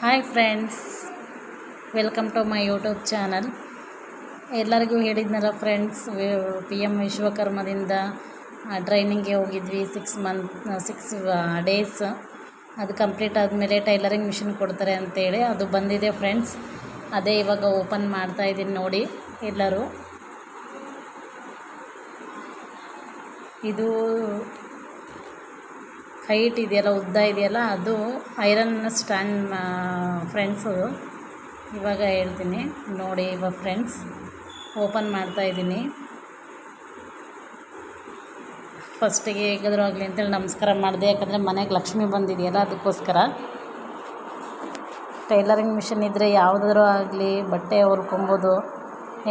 Hi friends, welcome to my YouTube channel. ಎಲ್ಲರಿಗೂ ಹೇಳಿದ್ನಲ್ಲ friends P M ವಿಶ್ವಕರ್ಮದಿಂದ ಟ್ರೈನಿಂಗ್ಗೆ ಹೋಗಿದ್ವಿ ಸಿಕ್ಸ್ ಮಂತ್ ಸಿಕ್ಸ್ ಡೇಸ್ ಅದು ಕಂಪ್ಲೀಟ್ ಆದಮೇಲೆ ಟೈಲರಿಂಗ್ ಮಿಷಿನ್ ಕೊಡ್ತಾರೆ ಅಂತೇಳಿ ಅದು ಬಂದಿದೆ ಫ್ರೆಂಡ್ಸ್. ಅದೇ ಇವಾಗ ಓಪನ್ ಮಾಡ್ತಾ ಇದ್ದೀನಿ ನೋಡಿ ಎಲ್ಲರೂ. ಇದು ಹೈಟ್ ಇದೆಯಲ್ಲ, ಉದ್ದ ಇದೆಯಲ್ಲ, ಅದು ಐರನ್ ಸ್ಟ್ಯಾಂಡ್ ಫ್ರೆಂಡ್ಸು ಇವಾಗ ಹೇಳ್ತೀನಿ, ನೋಡಿ ಇವಾಗ ಫ್ರೆಂಡ್ಸ್ ಓಪನ್ ಮಾಡ್ತಾ ಇದ್ದೀನಿ. ಫಸ್ಟಿಗೆ ಹೇಗಾದರೂ ಆಗಲಿ ಅಂತೇಳಿ ನಮಸ್ಕಾರ ಮಾಡಿದೆ, ಯಾಕಂದರೆ ಮನೆಗೆ ಲಕ್ಷ್ಮಿ ಬಂದಿದೆಯಲ್ಲ, ಅದಕ್ಕೋಸ್ಕರ. ಟೈಲರಿಂಗ್ ಮಿಷಿನ್ ಇದ್ದರೆ ಯಾವುದಾದ್ರೂ ಆಗಲಿ, ಬಟ್ಟೆ ಹೊಲ್ಕೊಬೋದು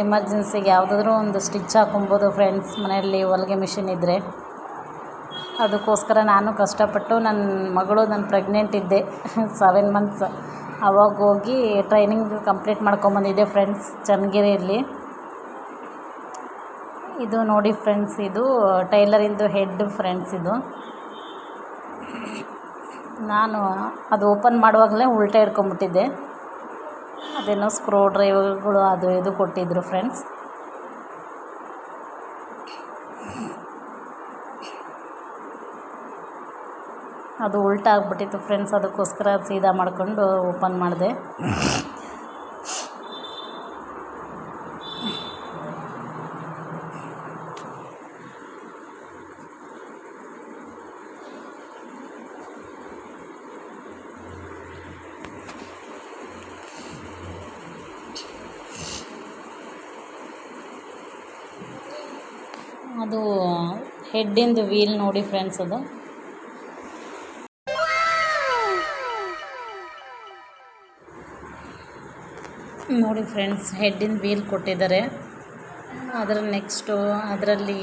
ಎಮರ್ಜೆನ್ಸಿಗೆ ಯಾವುದಾದ್ರೂ ಒಂದು ಸ್ಟಿಚ್ ಹಾಕೊಬೋದು ಫ್ರೆಂಡ್ಸ್ ಮನೆಯಲ್ಲಿ ಹೊಲಿಗೆ ಮಿಷಿನ್ ಇದ್ದರೆ ಅದಕ್ಕೋಸ್ಕರ ನಾನು ಕಷ್ಟಪಟ್ಟು ನನ್ನ ಮಗಳು ನಾನು ಪ್ರೆಗ್ನೆಂಟ್ ಇದ್ದೆ ಸೆವೆನ್ ಮಂತ್ಸ್ ಅವಾಗ ಹೋಗಿ ಟ್ರೈನಿಂಗ್ ಕಂಪ್ಲೀಟ್ ಮಾಡ್ಕೊಂಬಂದಿದ್ದೆ ಫ್ರೆಂಡ್ಸ್ ಚನ್ನಗಿರಿಯಲ್ಲಿ. ಇದು ನೋಡಿ ಫ್ರೆಂಡ್ಸ್ ಇದು ಟೈಲರಿಂದು ಹೆಡ್ ಫ್ರೆಂಡ್ಸ್ ಇದು. ನಾನು ಅದು ಓಪನ್ ಮಾಡುವಾಗಲೇ ಉಲ್ಟಾ ಹಿಡ್ಕೊಂಬಿಟ್ಟಿದ್ದೆ ಅದೇನೋ ಸ್ಕ್ರೂ ಡ್ರೈವರ್ಗಳು ಅದು ಇದು ಕೊಟ್ಟಿದ್ದರು ಫ್ರೆಂಡ್ಸ್ ಅದು ಉಲ್ಟಾ ಆಗಿಬಿಟ್ಟಿತ್ತು ಫ್ರೆಂಡ್ಸ್ ಅದಕ್ಕೋಸ್ಕರ ಸೀದಾ ಮಾಡಿಕೊಂಡು ಓಪನ್ ಮಾಡಿದೆ. ಅದು ಹೆಡ್ಡಿಂದು ವೀಲ್ ನೋಡಿ ಫ್ರೆಂಡ್ಸ್ ಅದು. ನೋಡಿ ಫ್ರೆಂಡ್ಸ್ ಹೆಡ್ಡಿನ ವೀಲ್ ಕೊಟ್ಟಿದ್ದಾರೆ. ಅದರ ನೆಕ್ಸ್ಟು ಅದರಲ್ಲಿ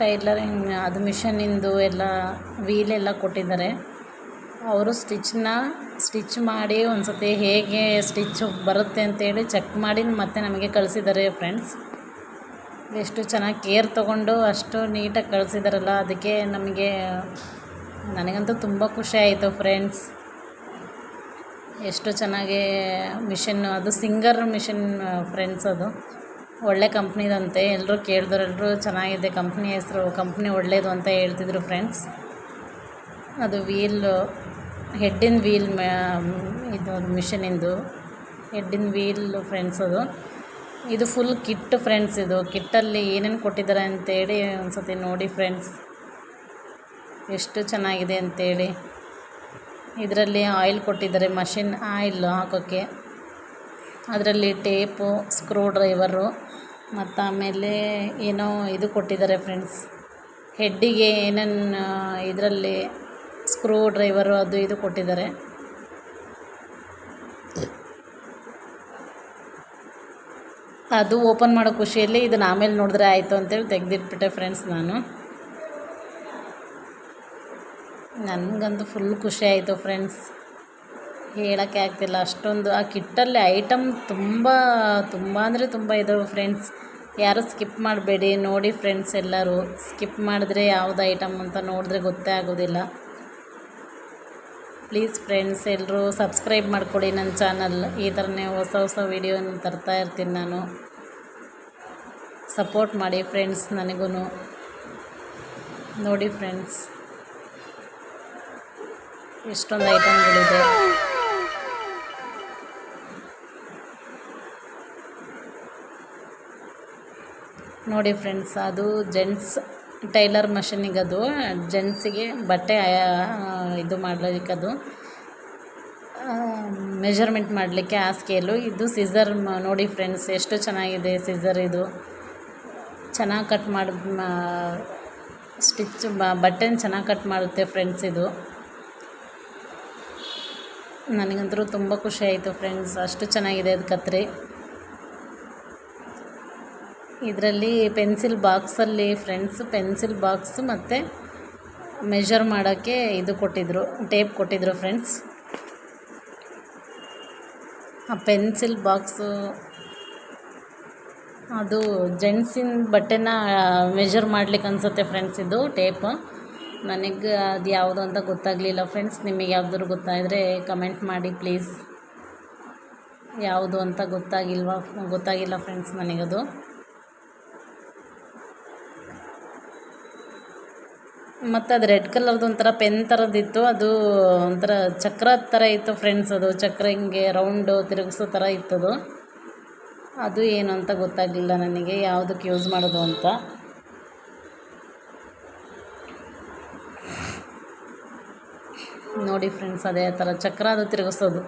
ಟೈಲರಿಂಗ್ ಅದು ಮಿಷನಿಂದು ಎಲ್ಲ ವೀಲೆಲ್ಲ ಕೊಟ್ಟಿದ್ದಾರೆ. ಅವರು ಸ್ಟಿಚ್ನ ಸ್ಟಿಚ್ ಮಾಡಿ ಒಂದು ಸತಿ ಹೇಗೆ ಸ್ಟಿಚ್ ಬರುತ್ತೆ ಅಂತೇಳಿ ಚೆಕ್ ಮಾಡಿ ಮತ್ತೆ ನಮಗೆ ಕಳಿಸಿದ್ದಾರೆ ಫ್ರೆಂಡ್ಸ್ ಎಷ್ಟು ಚೆನ್ನಾಗಿ ಕೇರ್ ತೊಗೊಂಡು ಅಷ್ಟು ನೀಟಾಗಿ ಕಳಿಸಿದಾರಲ್ಲ, ಅದಕ್ಕೆ ನಮಗೆ, ನನಗಂತೂ ತುಂಬ ಖುಷಿ ಆಯಿತು ಫ್ರೆಂಡ್ಸ್ ಎಷ್ಟು ಚೆನ್ನಾಗಿ ಮಿಷಿನ್, ಅದು ಸಿಂಗರ್ ಮಿಷಿನ್ ಫ್ರೆಂಡ್ಸ್ ಅದು. ಒಳ್ಳೆ ಕಂಪ್ನಿದಂತೆ. ಎಲ್ಲರೂ ಕೇಳಿದ್ರು ಎಲ್ಲರೂ ಚೆನ್ನಾಗಿದೆ. ಕಂಪ್ನಿ ಹೆಸರು, ಕಂಪ್ನಿ ಒಳ್ಳೆಯದು ಅಂತ ಹೇಳ್ತಿದ್ರು ಫ್ರೆಂಡ್ಸ್ ಅದು ವೀಲು ಹೆಡ್ಡಿನ ವೀಲ್ ಇದು ಮಿಷಿನಿಂದು ಹೆಡ್ಡಿನ ವೀಲ್ ಫ್ರೆಂಡ್ಸ್ ಅದು. ಇದು ಫುಲ್ ಕಿಟ್ ಫ್ರೆಂಡ್ಸ್ ಇದು. ಕಿಟ್ಟಲ್ಲಿ ಏನೇನು ಕೊಟ್ಟಿದ್ದಾರೆ ಅಂತೇಳಿ ಒಂದು ಸತಿ ನೋಡಿ ಫ್ರೆಂಡ್ಸ್ ಎಷ್ಟು ಚೆನ್ನಾಗಿದೆ ಅಂತೇಳಿ. ಇದರಲ್ಲಿ ಆಯಿಲ್ ಕೊಟ್ಟಿದ್ದಾರೆ, ಮಷಿನ್ ಆಯಿಲ್ ಹಾಕೋಕ್ಕೆ. ಅದರಲ್ಲಿ ಟೇಪು ಸ್ಕ್ರೂ ಡ್ರೈವರು ಮತ್ತು ಆಮೇಲೆ ಏನೋ ಇದು ಕೊಟ್ಟಿದ್ದಾರೆ ಫ್ರೆಂಡ್ಸ್. ಹೆಡ್ಡಿಗೆ ಏನೇನು ಇದರಲ್ಲಿ ಸ್ಕ್ರೂ ಡ್ರೈವರು ಅದು ಇದು ಕೊಟ್ಟಿದ್ದಾರೆ. ಅದು ಓಪನ್ ಮಾಡೋ ಖುಷಿಯಲ್ಲಿ ಇದನ್ನು ಆಮೇಲೆ ನೋಡಿದ್ರೆ ಆಯಿತು ಅಂತೇಳಿ ತೆಗೆದಿಟ್ಬಿಟ್ಟೆ ಫ್ರೆಂಡ್ಸ್ ನಾನು. ನನಗಂತೂ ಫುಲ್ ಖುಷಿ ಆಯಿತು ಫ್ರೆಂಡ್ಸ್ ಹೇಳೋಕ್ಕೆ ಆಗ್ತಿಲ್ಲ. ಅಷ್ಟೊಂದು, ಆ ಕಿಟ್ಟಲ್ಲಿ ಐಟಮ್ ತುಂಬ ತುಂಬ ಅಂದರೆ ತುಂಬ ಇದ್ದಾವೆ ಫ್ರೆಂಡ್ಸ್ ಯಾರು ಸ್ಕಿಪ್ ಮಾಡಬೇಡಿ, ನೋಡಿ ಫ್ರೆಂಡ್ಸ್ ಎಲ್ಲರೂ. ಸ್ಕಿಪ್ ಮಾಡಿದ್ರೆ ಯಾವುದು ಐಟಮ್ ಅಂತ ನೋಡಿದ್ರೆ ಗೊತ್ತೇ ಆಗೋದಿಲ್ಲ. ಪ್ಲೀಸ್ ಫ್ರೆಂಡ್ಸ್ ಎಲ್ಲರೂ ಸಬ್ಸ್ಕ್ರೈಬ್ ಮಾಡಿಕೊಡಿ ನನ್ನ ಚಾನಲ್ ಈ ಥರನೇ ಹೊಸ ಹೊಸ ವೀಡಿಯೋನ ತರ್ತಾ ಇರ್ತೀನಿ ನಾನು. ಸಪೋರ್ಟ್ ಮಾಡಿ ಫ್ರೆಂಡ್ಸ್ ನನಗೂ ನೋಡಿ ಫ್ರೆಂಡ್ಸ್ ಎಷ್ಟೊಂದು ಐಟಮ್ಗಳಿದೆ. ನೋಡಿ ಫ್ರೆಂಡ್ಸ್, ಅದು ಜೆಂಟ್ಸ್ ಟೈಲರ್ ಮಷಿನಿಗೆ ಅದು ಜೆಂಟ್ಸಿಗೆ ಬಟ್ಟೆ ಇದು ಮಾಡಲಿಕ್ಕೆ ಅದು ಮೆಜರ್ಮೆಂಟ್ ಮಾಡಲಿಕ್ಕೆ ಆ ಸ್ಕೇಲು. ಇದು ಸಿಝರ್ ನೋಡಿ ಫ್ರೆಂಡ್ಸ್, ಎಷ್ಟು ಚೆನ್ನಾಗಿದೆ ಸಿಝರ್ ಇದು. ಚೆನ್ನಾಗಿ ಕಟ್ ಮಾಡಿ ಸ್ಟಿಚ್ ಬಟ್ಟೆನ ಚೆನ್ನಾಗಿ ಕಟ್ ಮಾಡುತ್ತೆ ಫ್ರೆಂಡ್ಸ್ ಇದು. ನನಗಂತೂ ತುಂಬ ಖುಷಿ ಆಯಿತು ಫ್ರೆಂಡ್ಸ್. ಅಷ್ಟು ಚೆನ್ನಾಗಿದೆ ಅದು ಕತ್ರಿ. ಇದರಲ್ಲಿ ಪೆನ್ಸಿಲ್ ಬಾಕ್ಸಲ್ಲಿ ಫ್ರೆಂಡ್ಸ್, ಪೆನ್ಸಿಲ್ ಬಾಕ್ಸ್ ಮತ್ತು ಮೆಷರ್ ಮಾಡೋಕ್ಕೆ ಇದು ಕೊಟ್ಟಿದ್ದರು ಟೇಪ್ ಕೊಟ್ಟಿದ್ದರು ಫ್ರೆಂಡ್ಸ್. ಆ ಪೆನ್ಸಿಲ್ ಬಾಕ್ಸು, ಅದು ಜೆಂಟ್ಸಿನ ಬಟ್ಟೆನ ಮೆಜರ್ ಮಾಡ್ಲಿಕ್ಕೆ ಅನಿಸುತ್ತೆ ಫ್ರೆಂಡ್ಸ್ ಇದು ಟೇಪ್. ನನಗೆ ಅದು ಯಾವುದು ಅಂತ ಗೊತ್ತಾಗಲಿಲ್ಲ. ಫ್ರೆಂಡ್ಸ್, ನಿಮಗೆ ಯಾವ್ದಾದ್ರು ಗೊತ್ತಾದರೆ ಕಮೆಂಟ್ ಮಾಡಿ ಪ್ಲೀಸ್ ಯಾವುದು ಅಂತ ಗೊತ್ತಾಗಿಲ್ವಾ? ಗೊತ್ತಾಗಿಲ್ಲ ಫ್ರೆಂಡ್ಸ್ ನನಗದು. ಮತ್ತು ಅದು ರೆಡ್ ಕಲರ್ದು ಒಂಥರ ಪೆನ್ ಥರದ್ದಿತ್ತು ಅದು ಒಂಥರ ಚಕ್ರ ಥರ ಇತ್ತು ಫ್ರೆಂಡ್ಸ್ ಅದು. ಚಕ್ರ ಹಿಂಗೆ ರೌಂಡು ತಿರುಗಿಸೋ ಥರ ಇತ್ತದು. ಅದು ಏನು ಅಂತ ಗೊತ್ತಾಗಲಿಲ್ಲ ನನಗೆ. ಯಾವುದಕ್ಕೆ ಯೂಸ್ ಮಾಡೋದು ಅಂತ. ನೋಡಿ ಫ್ರೆಂಡ್ಸ್ ಅದೇ ಥರ ಚಕ್ರ ಅದು ತಿರುಗಿಸೋದು.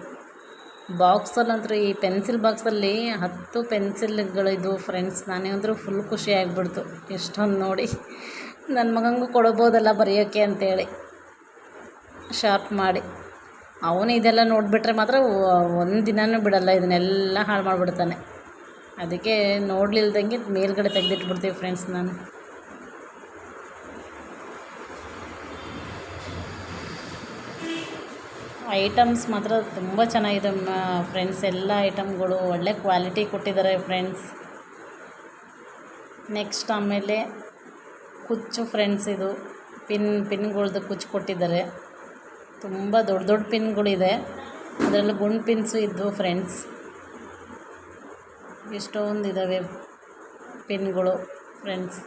ಬಾಕ್ಸಲ್ಲಂತೂ ಈ ಪೆನ್ಸಿಲ್ ಬಾಕ್ಸಲ್ಲಿ ಹತ್ತು ಪೆನ್ಸಿಲ್ಗಳಿದ್ವು ಫ್ರೆಂಡ್ಸ್ ನಾನೇ ಅಂದರೂ ಫುಲ್ ಖುಷಿ ಆಗಿಬಿಡ್ತು. ಎಷ್ಟೊಂದು ನೋಡಿ ನನ್ನ ಮಗನಿಗೂ ಕೊಡ್ಬೋದಲ್ಲ ಬರೆಯೋಕ್ಕೆ ಅಂತೇಳಿ. ಶಾರ್ಪ್ ಮಾಡಿ. ಅವನು ಇದೆಲ್ಲ ನೋಡಿಬಿಟ್ರೆ ಮಾತ್ರ ಒಂದು ದಿನವೂ ಬಿಡಲ್ಲ, ಇದನ್ನೆಲ್ಲ ಹಾಳು ಮಾಡಿಬಿಡ್ತಾನೆ. ಅದಕ್ಕೆ ನೋಡ್ಲಿಲ್ದಂಗೆ ಮೇಲ್ಗಡೆ ತೆಗೆದಿಟ್ಬಿಡ್ತೀವಿ ಫ್ರೆಂಡ್ಸ್ ನಾನು. ಐಟಮ್ಸ್ ಮಾತ್ರ ತುಂಬ ಚೆನ್ನಾಗಿದೆ ಫ್ರೆಂಡ್ಸ್ ಎಲ್ಲ ಐಟಮ್ಗಳು ಒಳ್ಳೆ ಕ್ವಾಲಿಟಿ ಕೊಟ್ಟಿದ್ದಾರೆ ಫ್ರೆಂಡ್ಸ್ ನೆಕ್ಸ್ಟ್ ಆಮೇಲೆ ಕುಚ್ಚು ಫ್ರೆಂಡ್ಸ್ ಇದು ಪಿನ್ ಪಿನ್ಗಳ್ದು ಕುಚ್ಚು ಕೊಟ್ಟಿದ್ದಾರೆ. ತುಂಬ ದೊಡ್ಡ ದೊಡ್ಡ ಪಿನ್ಗಳಿದೆ ಅದರಲ್ಲಿ ಗುಂಡು ಪಿನ್ಸು ಇದ್ದವು ಫ್ರೆಂಡ್ಸ್ ಎಷ್ಟೊಂದು ಇದ್ದಾವೆ ಪಿನ್ಗಳು ಫ್ರೆಂಡ್ಸ್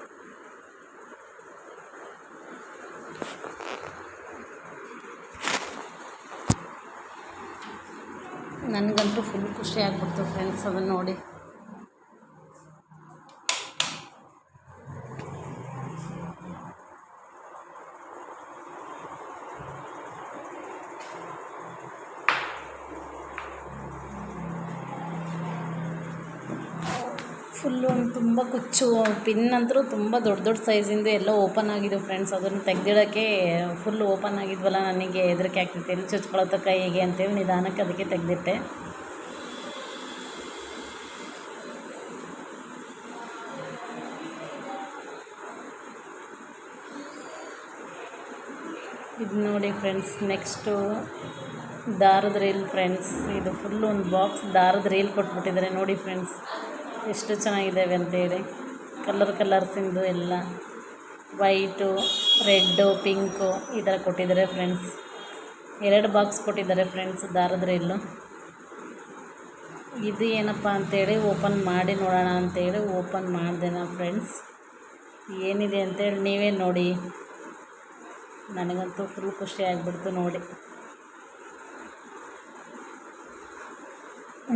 ನನಗಂತೂ ಫುಲ್ ಖುಷಿ ಆಗ್ಬಿಡ್ತು ಫ್ರೆಂಡ್ಸ್ ಅದನ್ನು ನೋಡಿ. ತುಂಬ ಕುಚ್ಚು, ಪಿನ್ ಅಂತೂ ತುಂಬ ದೊಡ್ಡ ದೊಡ್ಡ ಸೈಜಿಂದು ಎಲ್ಲ ಓಪನ್ ಆಗಿದೆ ಫ್ರೆಂಡ್ಸ್ ಅದನ್ನು ತೆಗ್ದಿಡೋಕ್ಕೆ ಫುಲ್ ಓಪನ್ ಆಗಿದ್ವಲ್ಲ ನನಗೆ, ಹೆದರಿಕೆ ಆಗ್ತಿತ್ತು. ಎಲ್ಲಿ ಚುಚ್ಕೊಳತ್ತ ಕೈಗೆ ಅಂತೇಳಿ ನಿಧಾನಕ್ಕೆ ಅದಕ್ಕೆ ತೆಗೆದಿಟ್ಟೆ. ಇದು ನೋಡಿ ಫ್ರೆಂಡ್ಸ್ ನೆಕ್ಸ್ಟು ದಾರದ ರೀಲ್ ಫ್ರೆಂಡ್ಸ್ ಇದು ಫುಲ್ ಒಂದು ಬಾಕ್ಸ್ ದಾರದ ರೀಲ್ ಕೊಟ್ಬಿಟ್ಟಿದ್ದಾರೆ ನೋಡಿ ಫ್ರೆಂಡ್ಸ್ ಎಷ್ಟು ಚೆನ್ನಾಗಿದ್ದಾವೆ ಅಂತೇಳಿ. ಕಲರ್ ಕಲರ್ಸಿಂದು ಎಲ್ಲ. ವೈಟು ರೆಡ್ಡು ಪಿಂಕು ಈ ಥರ ಕೊಟ್ಟಿದ್ದಾರೆ ಫ್ರೆಂಡ್ಸ್ ಎರಡು ಬಾಕ್ಸ್ ಕೊಟ್ಟಿದ್ದಾರೆ ಫ್ರೆಂಡ್ಸ್ ದಾರದ ರೀಲು ಇದು ಏನಪ್ಪ ಅಂತೇಳಿ ಓಪನ್ ಮಾಡಿ ನೋಡೋಣ ಅಂತೇಳಿ ಓಪನ್ ಮಾಡಿದೆ ನಾ ಫ್ರೆಂಡ್ಸ್ ಏನಿದೆ ಅಂತೇಳಿ ನೀವೇ ನೋಡಿ. ನನಗಂತೂ ಫುಲ್ ಖುಷಿ ಆಗಿಬಿಡ್ತು ನೋಡಿ.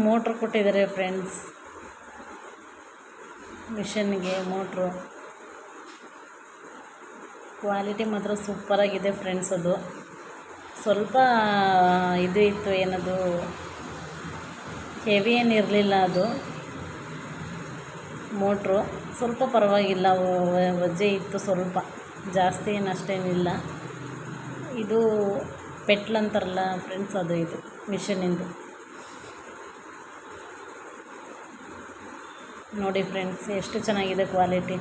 ಮೋಟ್ರ್ ಕೊಟ್ಟಿದ್ದಾರೆ ಫ್ರೆಂಡ್ಸ್ ಮಿಷನ್ಗೆ ಮೋಟ್ರು. ಕ್ವಾಲಿಟಿ ಮಾತ್ರ ಸೂಪರಾಗಿದೆ ಫ್ರೆಂಡ್ಸ್ ಅದು. ಸ್ವಲ್ಪ ಇದು ಇತ್ತು ಏನದು? ಹೆವಿ ಏನು ಇರಲಿಲ್ಲ ಅದು. ಮೋಟ್ರು. ಸ್ವಲ್ಪ ಪರವಾಗಿಲ್ಲ ವಜ್ಜೆ ಇತ್ತು ಸ್ವಲ್ಪ. ಜಾಸ್ತಿ ಏನು ಅಷ್ಟೇನಿಲ್ಲ. ಇದು ಪೆಟ್ಲ್ ಅಂತಾರಲ್ಲ ಫ್ರೆಂಡ್ಸ್ ಅದು ಇದು ಮಿಷನಿಂದು ನೋಡಿ ಫ್ರೆಂಡ್ಸ್ ಎಷ್ಟು ಚೆನ್ನಾಗಿದೆ ಕ್ವಾಲಿಟಿ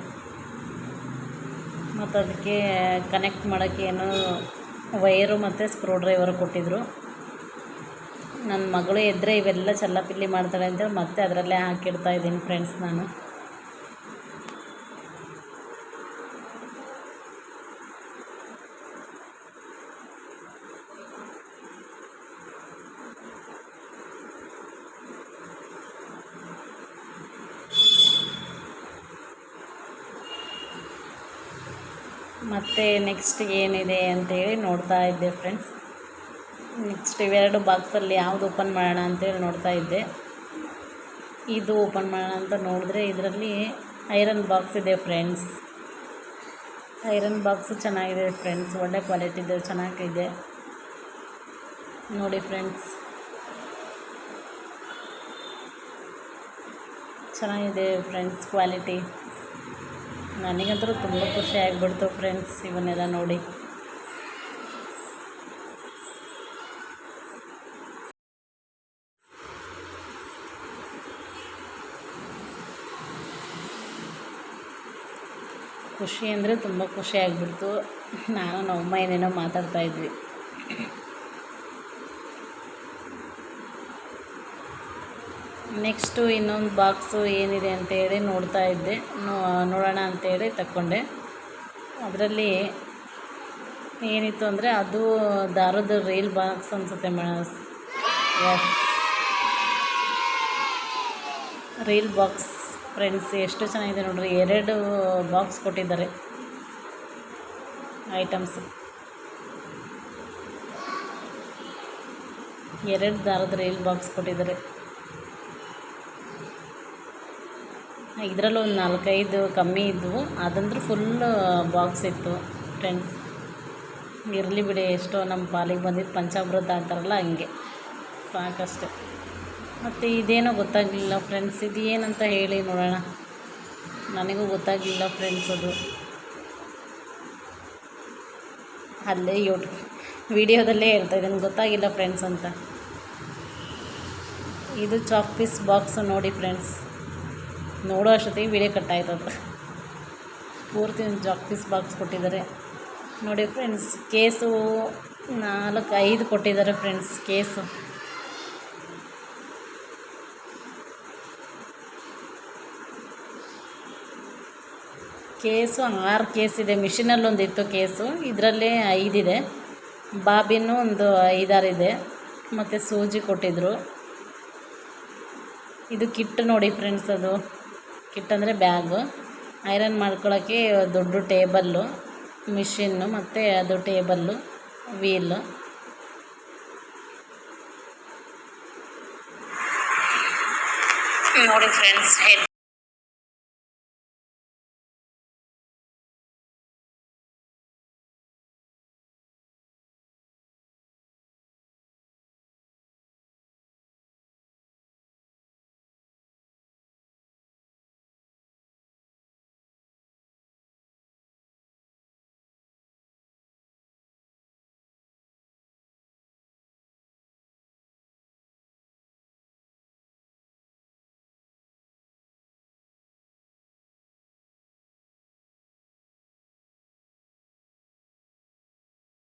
ಮತ್ತು ಅದಕ್ಕೆ ಕನೆಕ್ಟ್ ಮಾಡೋಕ್ಕೆ ಏನು ವೈರು ಮತ್ತು ಸ್ಕ್ರೂ ಡ್ರೈವರು ಕೊಟ್ಟಿದ್ದರು ನನ್ನ ಮಗಳು ಎದ್ದರೆ ಇವೆಲ್ಲ ಚಲ್ಲಪಿಲ್ಲಿ ಮಾಡ್ತಾಳೆ ಅಂತೇಳಿ ಮತ್ತೆ ಅದರಲ್ಲೇ ಹಾಕಿಡ್ತಾ ಇದ್ದೀನಿ ಫ್ರೆಂಡ್ಸ್ ನಾನು. ಮತ್ತು ನೆಕ್ಸ್ಟ್ ಏನಿದೆ ಅಂತೇಳಿ ನೋಡ್ತಾ ಇದ್ದೆ ಫ್ರೆಂಡ್ಸ್ ನೆಕ್ಸ್ಟ್ ಇವೆರಡು ಬಾಕ್ಸಲ್ಲಿ ಯಾವುದು ಓಪನ್ ಮಾಡೋಣ ಅಂತೇಳಿ ನೋಡ್ತಾ ಇದ್ದೆ. ಇದು ಓಪನ್ ಮಾಡೋಣ ಅಂತ ನೋಡಿದ್ರೆ ಇದರಲ್ಲಿ ಐರನ್ ಬಾಕ್ಸ್ ಇದೆ ಫ್ರೆಂಡ್ಸ್ ಐರನ್ ಬಾಕ್ಸು ಚೆನ್ನಾಗಿದೆ ಫ್ರೆಂಡ್ಸ್ ಒಳ್ಳೆ ಕ್ವಾಲಿಟಿದು ಚೆನ್ನಾಗಿದೆ. ನೋಡಿ ಫ್ರೆಂಡ್ಸ್ ಚೆನ್ನಾಗಿದೆ ಫ್ರೆಂಡ್ಸ್ ಕ್ವಾಲಿಟಿ ನನಗಂತೂ ತುಂಬ ಖುಷಿ ಆಗಿಬಿಡ್ತು ಫ್ರೆಂಡ್ಸ್ ಇವನ್ನೆಲ್ಲ ನೋಡಿ. ಖುಷಿ ಅಂದರೆ ತುಂಬ ಖುಷಿ ಆಗಿಬಿಡ್ತು. ನಾನು ನಮ್ಮಮ್ಮ ಏನೇನೋ ಮಾತಾಡ್ತಾ ನೆಕ್ಸ್ಟು ಇನ್ನೊಂದು ಬಾಕ್ಸು ಏನಿದೆ ಅಂತೇಳಿ ನೋಡ್ತಾ ಇದ್ದೆ. ನೋಡೋಣ ಅಂತೇಳಿ ತಕ್ಕೊಂಡೆ. ಅದರಲ್ಲಿ ಏನಿತ್ತು ಅಂದರೆ ಅದು ದಾರದ ರೈಲ್ ಬಾಕ್ಸ್ ಅನಿಸುತ್ತೆ ಎಸ್ ರೀಲ್ ಬಾಕ್ಸ್ ಫ್ರೆಂಡ್ಸ್ ಎಷ್ಟು ಚೆನ್ನಾಗಿದೆ ನೋಡ್ರಿ. ಎರಡು ಬಾಕ್ಸ್ ಕೊಟ್ಟಿದ್ದಾರೆ. ಐಟಮ್ಸ್ ಎರಡು ದಾರದ ರೈಲ್ ಬಾಕ್ಸ್ ಕೊಟ್ಟಿದ್ದಾರೆ. ಇದರಲ್ಲೂ ಒಂದು ನಾಲ್ಕೈದು ಕಮ್ಮಿ ಇದ್ದವು ಅದಂದ್ರೆ ಫುಲ್ ಬಾಕ್ಸ್ ಇತ್ತು ಫ್ರೆಂಡ್ಸ್ ಇರಲಿ ಬಿಡಿ, ಎಷ್ಟೋ ನಮ್ಮ ಪಾಲಿಗೆ ಬಂದಿದ್ದು ಪಂಚಾಮೃತ ಅಂತಾರಲ್ಲ ಹಂಗೆ. ಸಾಕಷ್ಟೆ. ಮತ್ತು ಇದೇನೋ ಗೊತ್ತಾಗಲಿಲ್ಲ ಫ್ರೆಂಡ್ಸ್ ಇದು ಏನಂತ ಹೇಳಿ ನೋಡೋಣ. ನನಗೂ ಗೊತ್ತಾಗಲಿಲ್ಲ ಫ್ರೆಂಡ್ಸ್ ಅದು. ಅಲ್ಲೇ ಯೂಟ್ಯೂಬ್ ವಿಡಿಯೋದಲ್ಲೇ ಹೇಳ್ತಾ ಇದ್ದೀನಿ, ಗೊತ್ತಾಗಿಲ್ಲ ಫ್ರೆಂಡ್ಸ್ ಅಂತ. ಇದು ಚಾಕ್ ಪೀಸ್ ಬಾಕ್ಸು ನೋಡಿ ಫ್ರೆಂಡ್ಸ್ ನೋಡೋ ಅಷ್ಟೊತ್ತಿಗೆ ವಿಡಿಯೋ ಕಟ್ ಆಯ್ತದ ಪೂರ್ತಿ ಒಂದು ಜಾಕ್ ಪೀಸ್ ಬಾಕ್ಸ್ ಕೊಟ್ಟಿದ್ದಾರೆ. ನೋಡಿ ಫ್ರೆಂಡ್ಸ್ ಕೇಸು ನಾಲ್ಕು ಐದು ಕೊಟ್ಟಿದ್ದಾರೆ ಫ್ರೆಂಡ್ಸ್ ಕೇಸು. ಕೇಸು, ಆರು ಕೇಸ್ ಇದೆ. ಮಿಷಿನಲ್ಲಿ ಒಂದು ಇತ್ತು ಕೇಸು. ಇದರಲ್ಲಿ ಐದಿದೆ ಬಾಬಿನೂ ಒಂದು ಐದಾರು ಇದೆ. ಮತ್ತು ಸೂಜಿ ಕೊಟ್ಟಿದ್ದರು ಇದು ಕಿಟ್ ನೋಡಿ ಫ್ರೆಂಡ್ಸ್ ಅದು. ಕಿಟ್ ಅಂದರೆ ಬ್ಯಾಗು. ಐರನ್ ಮಾಡ್ಕೊಳ್ಳೋಕ್ಕೆ ದೊಡ್ಡ ಟೇಬಲ್ಲು ಮಿಷಿನ್ನು ಮತ್ತು ಅದು ಟೇಬಲ್ಲು ವೀಲು. ನೋಡಿ ಫ್ರೆಂಡ್ಸ್